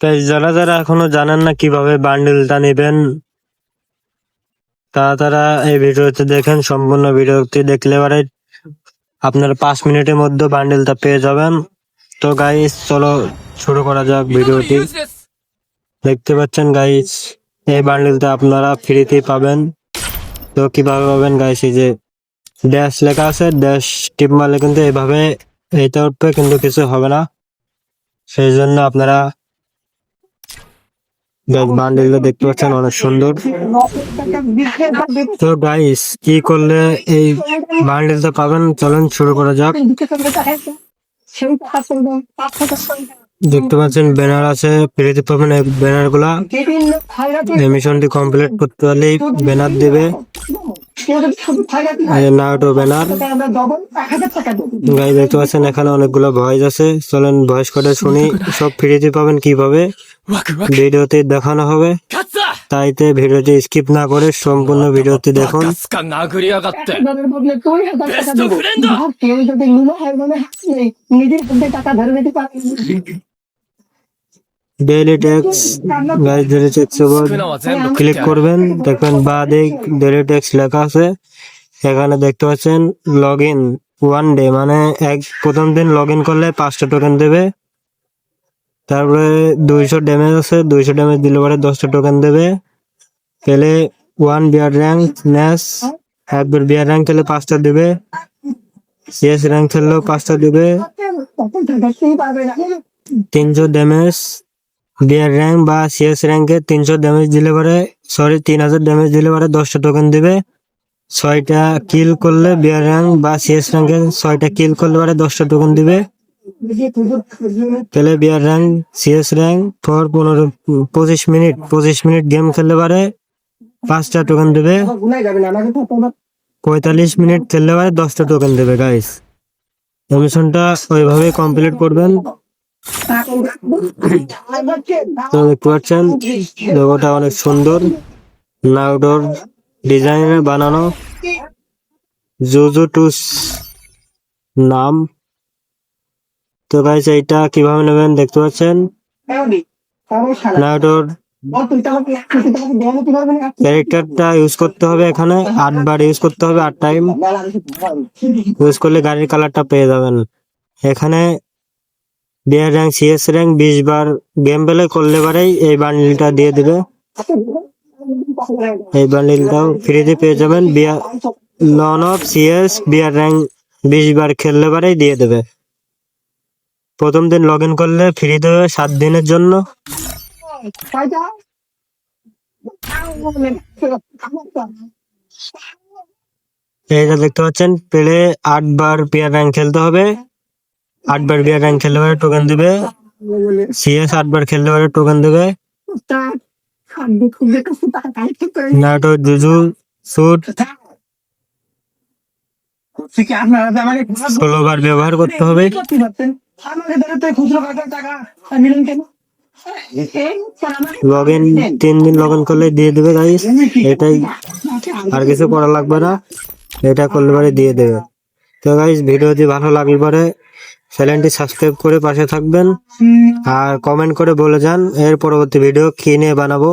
তাই যারা যারা এখনও জানেন না কীভাবে বান্ডিলটা নেবেন, তারা তারা এই ভিডিওতে দেখেন, সম্পূর্ণ ভিডিওটি দেখলে পরে আপনার পাঁচ মিনিটের মধ্যে বান্ডিলটা পেয়ে যাবেন। তো গাইস চলো শুরু করা যাক ভিডিওটি। দেখতে পাচ্ছেন গাইস এই বান্ডিলটা আপনারা ফ্রিতেই পাবেন। তো কীভাবে পাবেন গাইস এই যে ড্যাশ লেখা আছে ড্যাশ টিপ মারলে কিন্তু এইভাবে এইটা উঠবে কিন্তু কিছু হবে না। সেই জন্য আপনারা বান্ডিলটা দেখতে পাচ্ছেন অনেক সুন্দর। তো গাইস কি করলে এই বান্ডিলটা পাবেন? চলেন শুরু করা যাক। দেখতে পাচ্ছেন ব্যানার আছে ফ্রিতে পাবেন এই ব্যানারগুলা। এই মিশনটি কমপ্লিট করতে পারলেই ব্যানার দেবে। নাটো ব্যানার গাই দেখতে পাচ্ছেন এখানে অনেকগুলো ভয়েস আছে। চলেন ভয়েস কটা শুনি সব ফ্রিতে পাবেন কীভাবে। ভিডিওতে দেখানো হবে। তাইতে ভিডিওটি স্কিপ না করে সম্পূর্ণ ভিডিওটি দেখুন। নিজের হাতে টাকা ধরে দিতে পারেন daily tasks guys daily tasks উপর ক্লিক করবেন। দেখবেন বাদে ডেইলি ট্যাক্স লেখা আছে। এখানে দেখতে পাচ্ছেন লগ ইন ওয়ান ডে মানে এক, প্রথম দিন লগ ইন করলে পাঁচটা টোকেন দেবে। তারপরে দুইশো ড্যামেজ আছে, দুইশো ড্যামেজ দিলে পরে দশটা টোকেন দেবে। পেলে ওয়ান বিয়ার র্যাঙ্ক ন্যাস একবার বিয়ার র্যাঙ্ক খেলে পাঁচটা দেবে। সিএস র্যাঙ্ক খেললেও পাঁচটা দেবে। তিনশো ড্যামেজ বিয়ার র্যাঙ্ক বা সিএস র্যাঙ্কে তিনশো ড্যামেজ দিলে পরে সরি তিন হাজার ড্যামেজ দিলে পরে দশটা টোকেন দেবে। ছয়টা কিল করলে বিয়ার র্যাঙ্ক বা সিএস র্যাঙ্কে ছয়টা কিল করলে পরে দশটা টোকেন দিবে। পেলে BR rank CS rank for পনেরো, পঁচিশ মিনিট পঁচিশ মিনিট গেম খেললে পারে পাঁচটা টোকেন দেবে। পঁয়তাল্লিশ মিনিট খেললে পারে দশটা টোকেন দেবে গাইস মিশনটা ওইভাবে কমপ্লিট করবেন। তো দেখতে পাচ্ছেন লোগোটা অনেক সুন্দর। নাউডোর ডিজাইনে বানানো। জুজু টুস নাম। তো গাইস এইটা কীভাবে নেবেন দেখতে পাচ্ছেন? নাউডোর ক্যারেক্টারটা ইউজ করতে হবে এখানে। আটবার ইউজ করতে হবে, আট টাইম ইউজ করলে গাড়ির কালারটা পেয়ে যাবেন। এখানে বিয়ার র্যাঙ্ক সিএস র্যাঙ্ক বিশ বার গেম প্লে করলে পারেই এই বান্ডিলটা দিয়ে দেবে। এই বান্ডিলটাও ফ্রিতে পেয়ে যাবেন। BR none of CS BR rank বিশ বার খেললে পারেই দিয়ে দেবে। প্রথম দিন লগ ইন করলে ফ্রি দেবে সাত দিনের জন্য। এইটা দেখতে পাচ্ছেন পেলে আটবার বিয়ার র্যাঙ্ক খেলতে হবে। আটবার বিয়ার র্যাঙ্ক খেললে পারে টোকেন দিবে। সিএস আটবার খেললে পারে টোকেন দেবে। নাটো জুজু স্যুট ষোলো বার ব্যবহার করতে হবে। লগ ইন তিন দিন লগ ইন করলে দিয়ে দেবে গাইস এটাই। আর কিছু করা লাগবে না। এটা করলে পরে দিয়ে দেবে। তো গাইস ভিডিওটি ভালো লাগলে পরে চ্যানেলটি সাবস্ক্রাইব করে পাশে থাকবেন। আর কমেন্ট করে বলে যান। এর পরবর্তী ভিডিও কী নিয়ে বানাবো।